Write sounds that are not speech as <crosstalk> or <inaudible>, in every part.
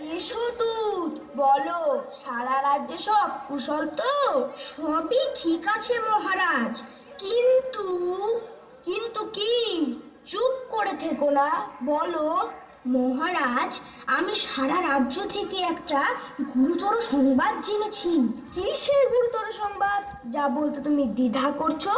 এসো দূত বলো, সারা রাজ্যে সব কুশল তো? সবই ঠিক আছে, মহারাজ। কিন্তু কিন্তু কি? চুপ করে থেকো না। বলো, মহারাজ, আমি সারা রাজ্য থেকে একটা গুরুতর সংবাদ জেনেছি। কি সেই গুরুতর সংবাদ? যা বলতে তুমি দ্বিধা করছ?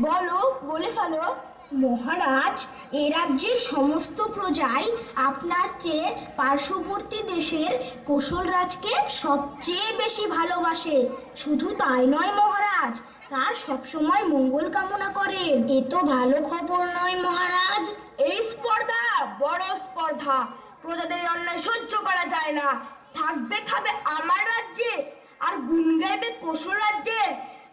বলো, বলে ফেলো। মহারাজ, এ রাজ্যের সমস্ত প্রজাই আপনার চেয়ে পার্শ্ববর্তী দেশের কোশল রাজকে সবচেয়ে বেশি ভালোবাসে। শুধু তাই নয় মহারাজ, তার সবসময় মঙ্গল কামনা করেন। এ তো ভালো খবর নয় মহারাজ। এই স্পর্ধা বড় স্পর্ধা। প্রজাদের অন্যায় সহ্য করা যায় না। থাকবে খাবে আমার রাজ্যে, আর গুন গাইবে কোশল রাজ্যে।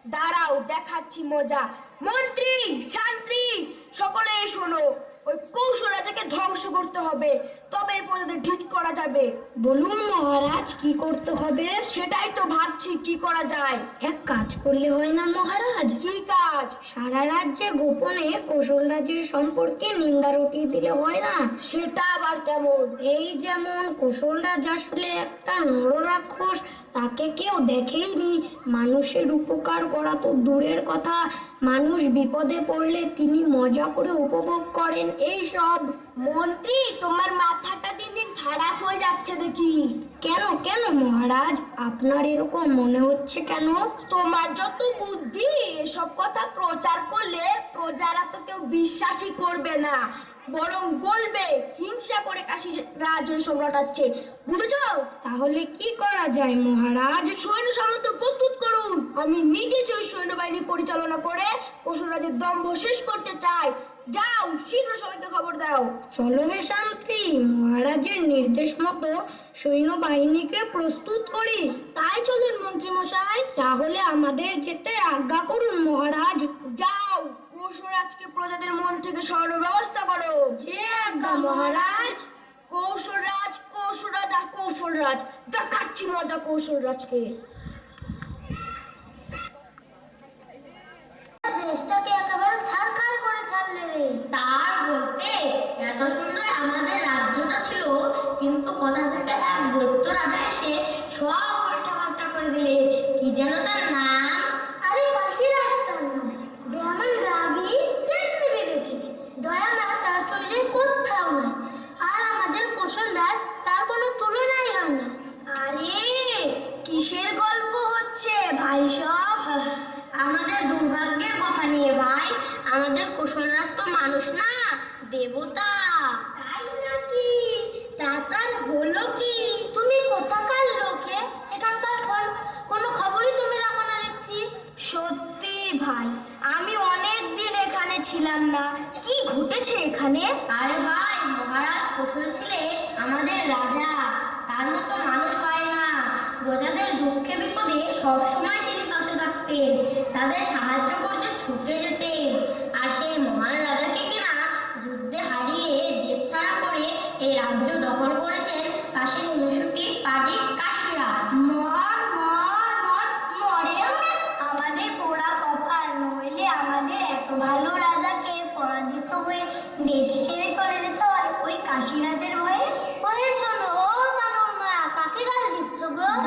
দাঁড়াও, দেখাচ্ছি মজা। মন্ত্রী শান্তি সকলে শোনো। ওই কৌশল রাজাকে ধ্বংস করতে হবে। তবে প্রজাদের ঠিক করা যাবে। বলুন মহারাজ কি করতে হবে? সেটাই তো ভাবছি কি করা যায়? এক কাজ করলে হয় না মহারাজ। কি কাজ? সারা রাজ্যে গোপনে কৌশল রাজ্যের সম্পর্কে নিন্দা রটিয়ে দিলে হয় না? সেটা আবার কেমন? এই যেমন কৌশল রাজ আসলে একটা নররাক্ষস তাকে কেউ দেখেইনি। মানুষের উপকার করা তো দূরের কথা। মানুষ বিপদে পড়লে তিনি মজা করে উপভোগ করেন। এই সব। মন্ত্রী তোমার মাথাটা দিন দিন খারাপ হয়ে যাচ্ছে দেখি। কেন কেন মহারাজ? আপনার এরকম মনে হচ্ছে কেন? তোমার যত বুদ্ধি এসব কথা প্রচার করলে প্রজারা তো কেউ বিশ্বাসই করবে না। বরং বলবে, হিংসা করে কাশি রাজ এসব রটাচ্ছে বুঝেছ? তাহলে কি করা যায় মহারাজ? সৈন্য সামন্ত, প্রস্তুত করুন। আমি নিজে সেই সৈন্যবাহিনী পরিচালনা করে পশুরাজের দম্ভ শেষ করতে চাই। যাও, শীঘ্র সবাইকে খবর দাও। চলো হে শান্তি, মহারাজের নির্দেশ মতো সৈন্যবাহিনীকে প্রস্তুত করি। তাই চলুন মন্ত্রী মশাই তাহলে আমাদের যেতে আজ্ঞা করুন মহারাজ। যাও কৌশলরাজকে প্রজাদের মন থেকে সরানোর ব্যবস্থা করো। যে আজ্ঞা মহারাজ। কৌশলরাজ কৌশলরাজ আর কৌশলরাজ। দেখাচ্ছি মজা কৌশলরাজকে। দেশটাকে একেবারে ছাড়খাড় করে ছাড়লে রে। তার বলতে এত সুন্দর আমাদের রাজ্যটা ছিল কিন্তু কোথা থেকে এক দৈত্য রাজা এসে সব পাল্টা পাল্টা করে দিলে। কি যেন তার নাম আরে পাশে রাস্তা নয় যেমন রাগী তেমনি বিবেকী দয়া না তার চলে কোথাও না আর আমাদের কোশল রাজ তার কোনো তুলনাই হয় না আরে কিসের গল্প হচ্ছে ভাই সব আমাদের দুর্ভাগ্যের কথা নিয়ে ভাই আমাদের কুশলরাজ তো মানুষ না দেবতা তাই নাকি তা তার হলো কি তুমি কোথাকার লোকে এখানকার কোন- কোনো খবরই তুমি রাখো না দেখছি সত্যি ভাই আমি অনেক দিন এখানে ছিলাম না কি ঘটেছে এখানে আরে ভাই কুশল ছিলেন আমাদের রাজা, তার মতো মানুষ হয় না। প্রজাদের দুঃখে বিপদে সবসময় তিনি পাশে থাকতেন, তাদের সাহায্য করতে ছুটে যেতেন। আর সেই মহান রাজাকে কিনা যুদ্ধে হারিয়ে দেশ ছাড়া করে এই রাজ্য দখল করেছেন পাশের অনুসুটি পাজি কাশিরাজ মর মর মর মরেও না আমাদের পোড়া কপাল নইলে আমাদের এত ভালো রাজাকে পরাজিত হয়ে দেশ ছেড়ে চলে যেতে হয় ওই কাশিরাজের ভয়ে ওই শোনো ও কানুর মা কাকে গাল দিচ্ছ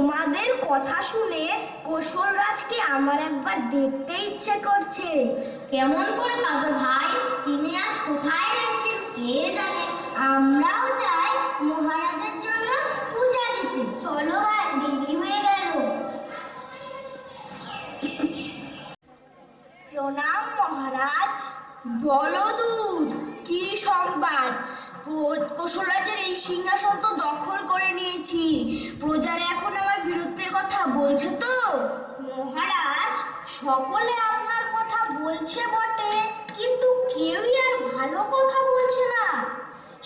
তোমাদের কথা শুনে কোশল রাজকে আমার একবার দেখতে ইচ্ছে করছে। কেমন করে পাবো ভাই? তিনি আজ কোথায় রয়েছেন কে জানে? আমরাও যাই মহারাজের জন্য পূজা দিতে। চলো ভাই দেরি হয়ে গেল। প্রণাম মহারাজ। বলো দুধ কি সংবাদ? কোশলরাজের এই সিংহাসন তো দখল করে নিয়েছি। প্রজারা বলছে তো? মহারাজ, সকলে আপনার কথা বলছে বটে, কিন্তু কেউই আর ভালো কথা বলছে না।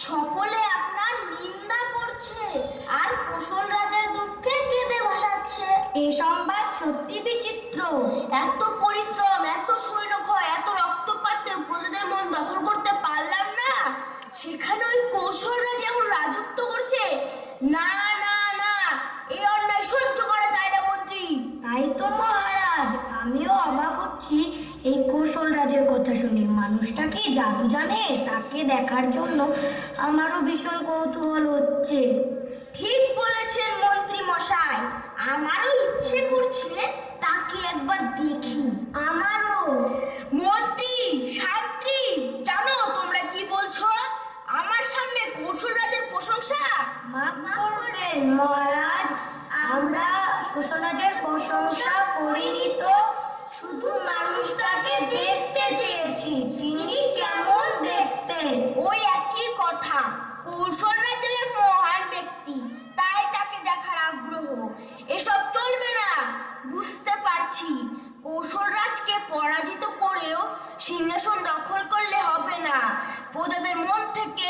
সকলে আপনার নিন্দা করছে, আর কোশল রাজার দুঃখে কেঁদে ভাসাচ্ছে। এই সংবাদ সত্যি বিচিত্র। এত পরিশ্রম, এত সৈন্যক্ষয়, এত রক্তপাতে প্রজাদের মন দখল করতে পারলাম না। সেখানে ওই কৌশলরা যেমন রাজত্ব করছে। না না এই অন্যায় সহ্য করা যায় না মন্ত্রী। তাই তো মহারাজ। আমিও অবাক হচ্ছি। এই কৌশল রাজের কথা শুনে। মানুষটা কি জাদু জানে? তাকে দেখার জন্য আমারও ভীষণ কৌতূহল হচ্ছে। ঠিক বলেছেন মন্ত্রী মশাই। আমারও ইচ্ছে করছে তাকে একবার দেখি। আমারও। মন্ত্রী শান্ত্রী জানো তোমরা কি বলছো? আমার সামনে কৌশল রাজের প্রশংসা? মাফ করবেন মহারাজ। মানুষটাকে দেখতে চেয়েছি। তিনি কেমন দেখতে? ওই একই কথা। কৌশল রাজের মহান ব্যক্তি। তাই তাকে দেখার আগ্রহ। এসব চলবে না। বুঝতে পারছি। কৌশল রাজকে পরাজিত করেও সিংহাসন দখল করলে হবে না। প্রজাদের মন থেকে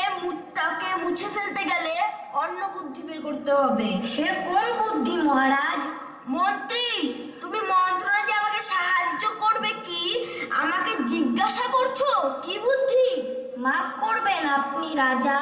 তাকে মুছে ফেলতে গেলে অন্য বুদ্ধি বের করতে হবে। সে কোন বুদ্ধি, মহারাজ? মন্ত্রী, তুমি মন্ত্রণা দিয়ে আমাকে সাহায্য করবে কি? আমাকে জিজ্ঞাসা করছ? কি বুদ্ধি? মাফ করবেন আপনি, রাজা।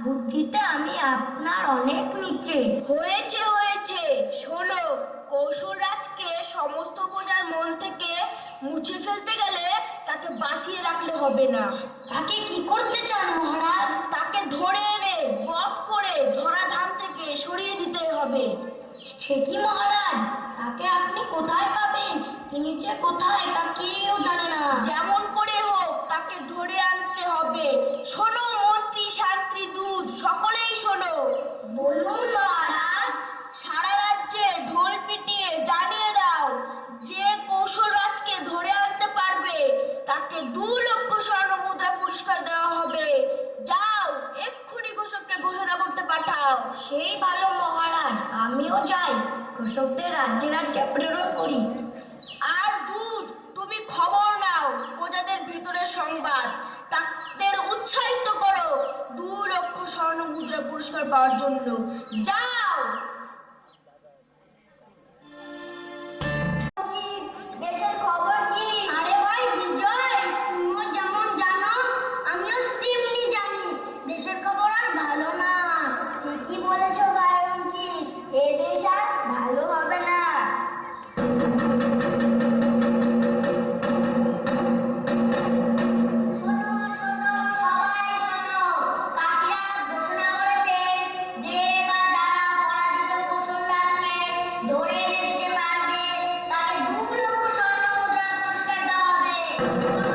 বুদ্ধিতে আমি আপনার অনেক নিচে। হয়েছে হয়েছে। শোনো, কৌশল রাজকে সমস্ত প্রজার মন থেকে মুছে ফেলতে গেলে তাকে বাঁচিয়ে রাখলে হবে না। তাকে কি করতে চান মহারাজ? তাকে ধরে এনে বধ করে ধরাধাম থেকে সরিয়ে দিতে হবে। সে কি মহারাজ? তাকে আপনি কোথায় পাবেন? তিনি যে কোথায় তা কেউ জানে না। যেমন করে হোক, তাকে ধরে আনতে হবে। শোনো মন্ত্রী শান্তি দূত, সকলেই শোনো। বলুন মহারাজ সারা রাজ্যে ঢোল পিটিয়ে জানিয়ে দাও যে কৌশল রাজকে ধরে আনতে পারবে তাকে দু লক্ষ স্বর্ণ মুদ্রা পুরস্কার দেওয়া হবে যাও এক্ষুনি ঘোষককে ঘোষণা করতে পাঠাও সেই ভালো মহারাজ আমিও যাই কৃষকদের রাজ্যে রাজ্যে প্রেরণ করি আর দূত তুমি খবর নাও প্রজাদের ভিতরের সংবাদ তাদের উৎসাহিত করো দু লক্ষ স্বর্ণ মুদ্রা পাওয়ার জন্য। যাও! Thank <laughs> you.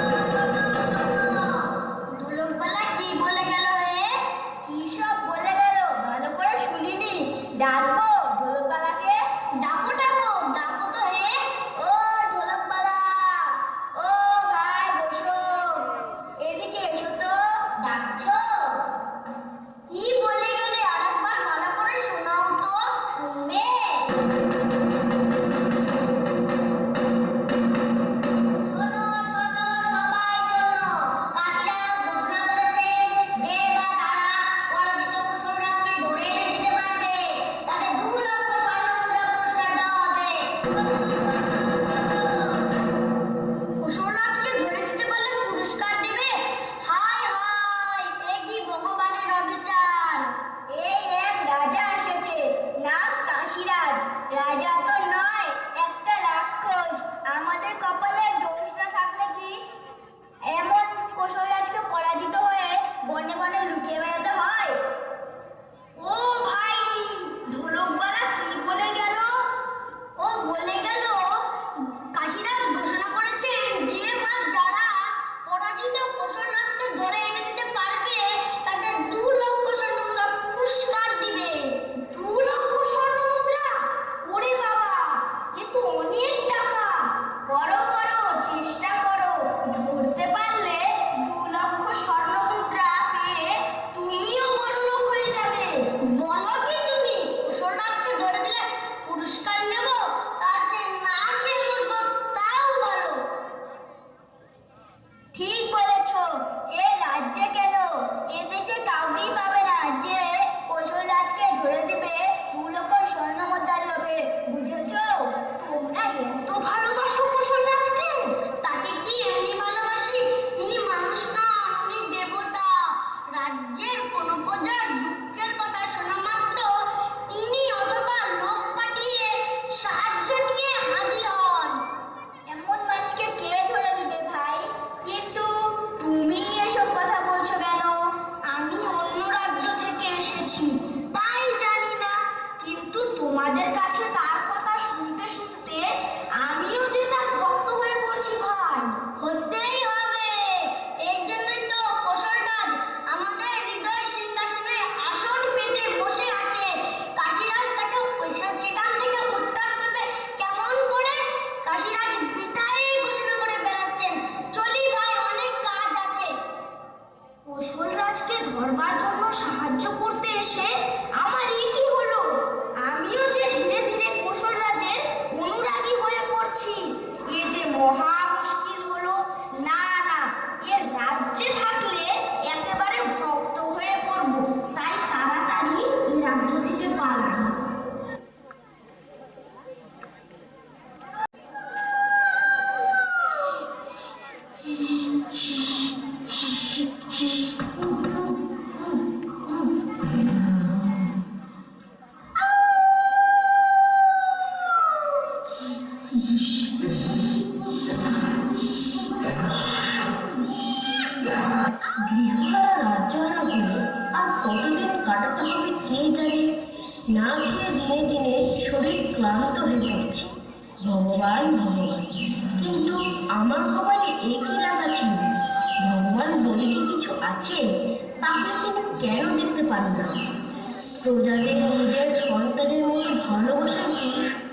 প্রজাদের নিজের সন্তানের মতো ভালোবাসা কি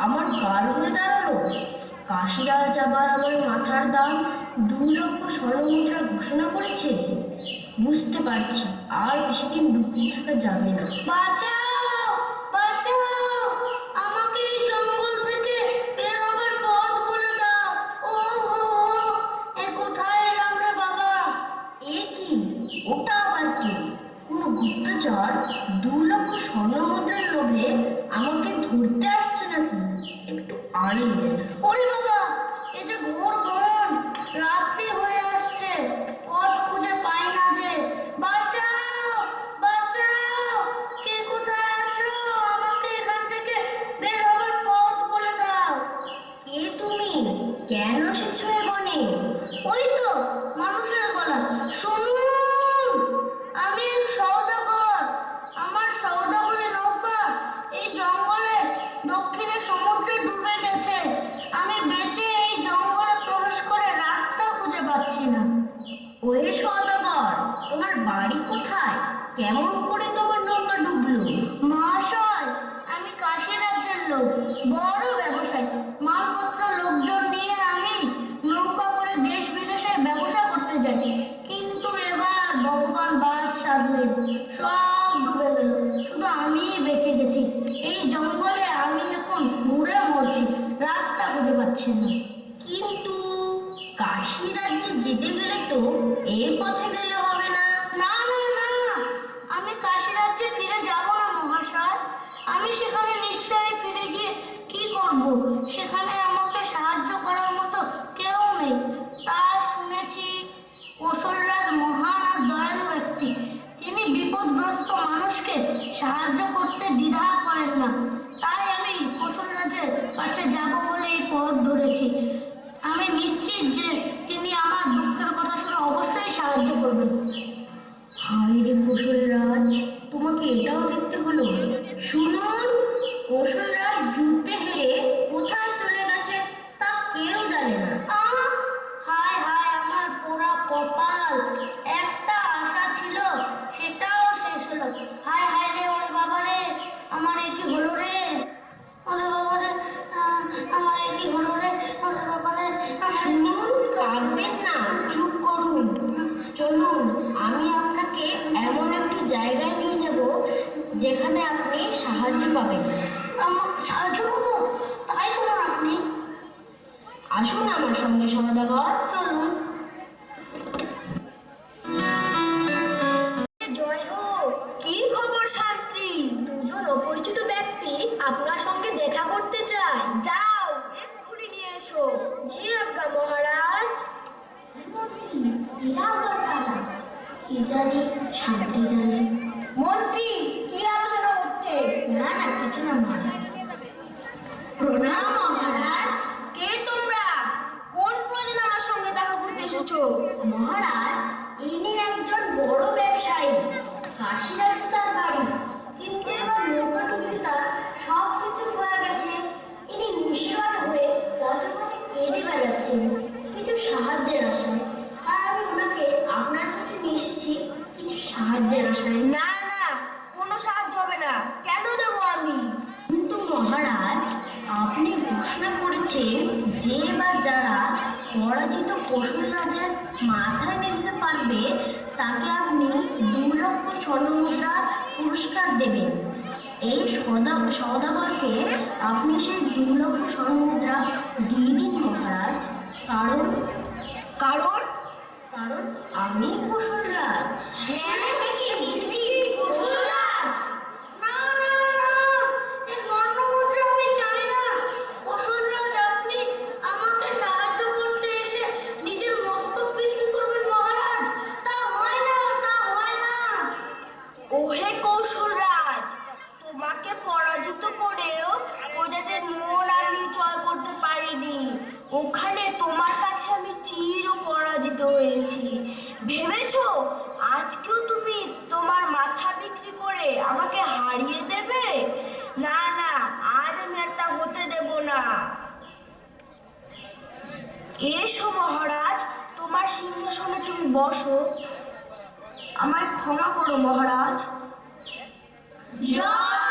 আমার গাল হয়ে দাঁড়াল। কাশিরাজ আবার আমার মাথার দাম দুই লক্ষ স্বর্ণমুদ্রা ঘোষণা করেছে। বুঝতে পারছি, আর বেশি দিন ডুবে থাকা যাবে না। বাঁচাও একটু আনলেন ওরে বাবা এ যে ঘোর বন রাত্রি হয়ে আসছে পথ খুঁজে পাই না যে বাঁচাও বাঁচাও কে কোথায় আছো আমাকে এখান থেকে বের হবার পথ বলে দাও কে তুমি কেন এসেছ এ বনে ওই তো মানুষের গলা শুনুন আমি এক সওদাগর আমার সওদাগরের নৌকা এই জঙ্গলে দক্ষিণে সমুদ্রে ডুবে গেছে আমি বেঁচে এই জঙ্গলে প্রবেশ করে রাস্তা পাচ্ছি না। ওই সদাগর তোমার বাড়ি কোথায়? কেমন করে পথে গেলে হবে না। না না না। আমি কাশী রাজ্যে ফিরে যাব না, মহাশয়। আমি সেখানে নিশ্চয়ই ফিরে গিয়ে কি করব? সেখানে আমাকে সাহায্য করার মতো কেউ নেই। তা শুনেছি কৌশলরাজ মহান আর দয়ালু ব্যক্তি। তিনি বিপদগ্রস্ত মানুষকে সাহায্য করতে দ্বিধা করেন না। তাই আমি কৌশলরাজের কাছে যাব বলে এই পথ ধরেছি। আমি নিশ্চিত যে তিনি আমার দুঃখের কথা শুনে অবশ্যই সাহায্য করবেন? হায় রে কৌশলরাজ তোমাকে এটাও সাহায্য করব? তাই করুন আপনি আসুন আমার সঙ্গে সমাদাগর চলুন। জয় হোক কি খবর শান্তি? দুজন অপরিচিত ব্যক্তি আপনার সঙ্গে দেখা করতে চায়। যাও এক্ষুনি নিয়ে এসো। জি আজ্ঞা মহারাজ। এরা আবার কারা কি জানি শান্তি জানে। মন্ত্রী কি আলোচনা হচ্ছে না না কিছু না মহারাজ প্রণাম মহারাজ কে তোমরা কোন প্রয়োজনে আমার সঙ্গে দেখা করতে এসেছ মহারাজ ইনি একজন বড় ব্যবসায়ী। কাশীরাজ তার বাড়ি। কিন্তু এবার নৌকাডুবি তার সব কিছু হয়ে গেছে। ইনি নিঃস্বাদ হয়ে পথে পথে কেঁদে বেড়াচ্ছেন। কিছু সাহায্যের আশায়। আর আমি ওনাকে আপনার কাছে নিয়ে এসেছি কিছু সাহায্যের আশায়। না না কোনো সাহায্য হবে না। কেন দেবো আমি? কিন্তু মহারাজ আপনি ঘোষণা করেছেন যে বা যারা পরাজিত পশুর রাজার মাথায় নিতে পারবে তাকে আপনি দু লক্ষ স্বর্ণমুদ্রা পুরস্কার দেবেন। এই সদা সদাগরকে আপনি সেই দু লক্ষ স্বর্ণমুদ্রা দিয়ে দিন মহারাজ। কারণ কারণ? কারণ আমি কুশল রাজ কৌশলরাজ? না না না এই স্বর্ণ মুদ্রা আমি চাই না কৌশলরাজ আপনি আমাকে সাহায্য করতে এসে নিজের মস্তক বিক্রি করবেন মহারাজ তা হয় না তা হয় না ওহে কৌশলরাজ তোমাকে পরাজিত করেও প্রজাদের মন আমি জয় করতে পারিনি ওখানে তোমার কাছে আমি চির পরাজিত হয়েছি ভেবেছো আজকেও তুমি তোমার মাথা বিক্রি করে আমাকে হারিয়ে দেবে এসো মহারাজ তোমার সিংহাসনে তুমি বসো। আমায় ক্ষমা করো মহারাজ। জয়